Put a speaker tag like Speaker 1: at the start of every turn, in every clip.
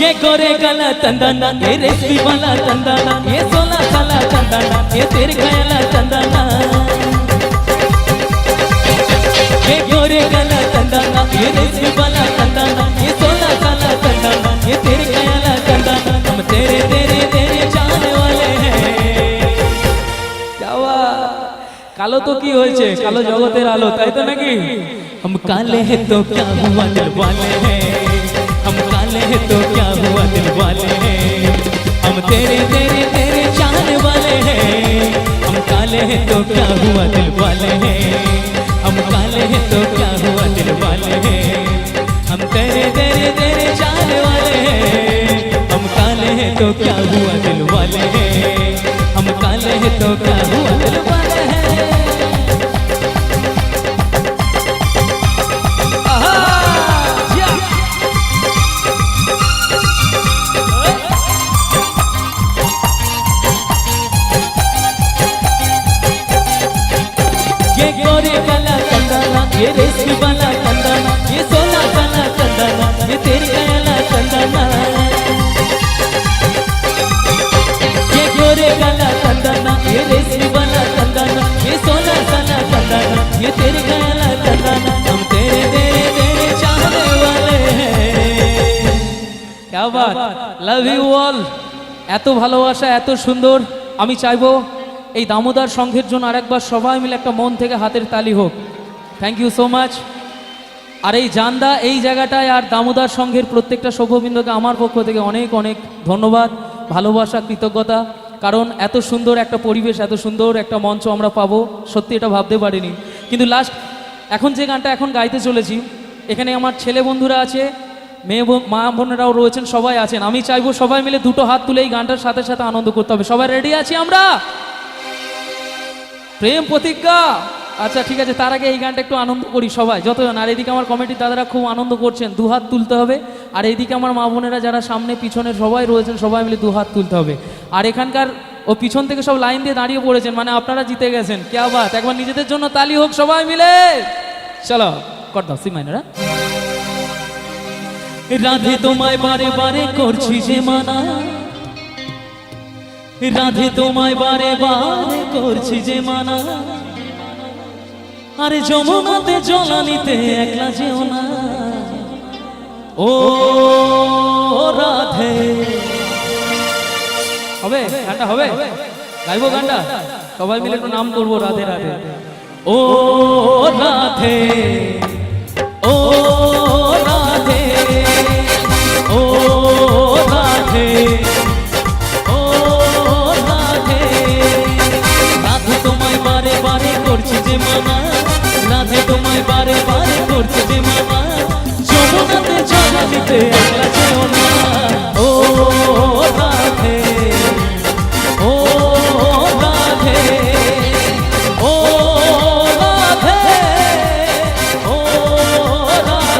Speaker 1: के गोरे गला चंदना ये रेशमी वाला चंदना ये सोला काला चंदना ये तेरे गला चंदना ये गोरे गला चंदना ये रेशमी वाला चंदना ये सोला काला चंदना ये तेरे गला चंदना हम तेरे तेरे तेरे जाने वाले हैं क्या हुआ কালো তো কি হয়েছে কালো জগতের আলো তাই তো নাকি हम काले हैं तो क्या हुआ दिल वाले हैं काले हैं तो क्या हुआ दिल वाले हैं? हम तेरे तेरे तेरे चाहने वाले हैं। हम काले हैं तो क्या हुआ दिल वाले हैं? हम काले हैं तो क्या हुआ दिल वाले हैं? हम तेरे तेरे तेरे चाहने वाले हैं। हम काले हैं तो क्या हुआ दिल वाले हैं? हम काले हैं तो क्या हुआ ये रेशमी वाला चंदना ये सोना काला चंदना ये तेरी काला चंदना ये गोरे काला चंदना ये रेशमी वाला चंदना ये सोना काला चंदना ये तेरी काला चंदना हम तेरे तेरे तेरे चाहने वाले हैं क्या बात লাভ ইউ অল এত ভালোবাসা এত সুন্দর আমি চাইবো এই দামোদর সংঘের জন্য আরেকবার সবাই মিলে একটা মন থেকে হাতের তালি হোক থ্যাংক ইউ সো মাচ আর এই জান্দা, এই জায়গাটায় আর দামোদর সংঘের প্রত্যেকটা সভ্যবৃন্দকে আমার পক্ষ থেকে অনেক অনেক ধন্যবাদ, ভালোবাসা, কৃতজ্ঞতা। কারণ এত সুন্দর একটা পরিবেশ, এত সুন্দর একটা মঞ্চ আমরা পাবো। সত্যি এটা ভাবতে পারিনি। কিন্তু লাস্ট এখন যে গানটা এখন গাইতে চলেছি, এখানে আমার ছেলে বন্ধুরা আছে, মেয়ে মা বোনেরাও রয়েছেন, সবাই আছেন। আমি চাইব সবাই মিলে দুটো হাত তুলে এই গানটার সাথে সাথে আনন্দ করতে হবে। সবাই রেডি আছি আমরা? প্রেম প্রতিজ্ঞা। আচ্ছা ঠিক আছে, তার আগে এই গানটা একটু আনন্দ করি সবাই যতজন আর এদিকে আমার কমিটির দাদারা খুব আনন্দ করছেন দু হাত তুলতে হবে। আর এইদিকে আমার মা বোনেরা যারা সামনে, পিছনে সবাই রয়েছেন, সবাই মিলে দু হাত তুলতে হবে। আর এখানকার ও পিছন থেকে সব লাইন দিয়ে দাঁড়িয়ে পড়েছেন মানে আপনারা জিতে গেছেন। কে বাত? একবার নিজেদের জন্য তালি হোক সবাই মিলে। চলো, কর দাও সি মাইনারা রাধে তোমায় বারে বারে করছি যে মানা। রাধে তোমায় বারে বারে করছি যে মানা। আরে যমুনাতে জলানিতে একলা যেও না। ও রাধে। হবে? গানটা হবে? গাইবো গানটা? সবাই মিলে একটু নাম করব রাধে রাধে। ও রাধে। দিতে একলা যেও না ও রাধে ও রাধে ও রাধে ও রাধে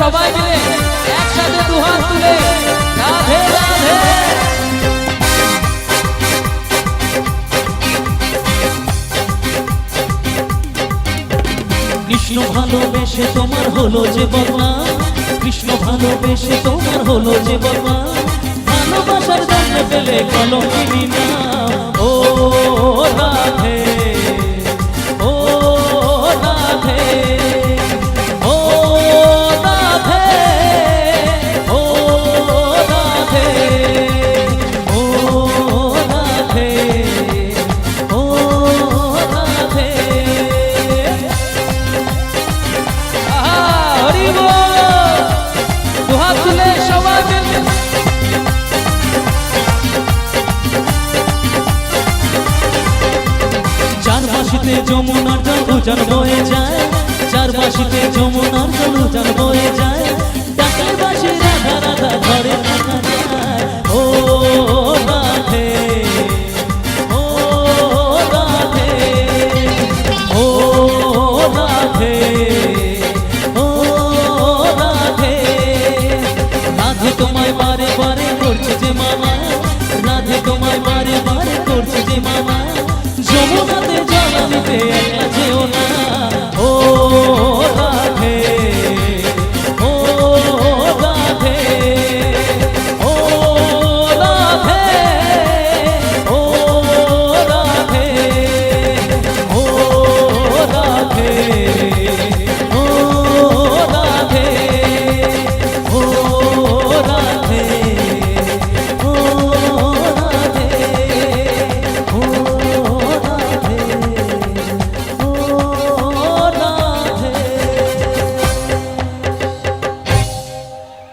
Speaker 1: সবাই মিলে। দুহাত তুলে রাধে রাধে। কৃষ্ণ ভালোবেসে তোমার হলো যে বর্ণা কৃষ্ণ ভালোবেসে তোমার হলো যে বর্ণা ভালোবাসার জন্য পেলে কলঙ্কিনী না। ও রাধে। চার মাসিতে যমুনার জল উজান বয়ে যায় চার মাসিতে যমুনার জল উজান বয়ে যায়। ডাকের বাসি রাধা রাধা ঘরে যে মামা। যমুনাতে বালিতে একলা যেও না ও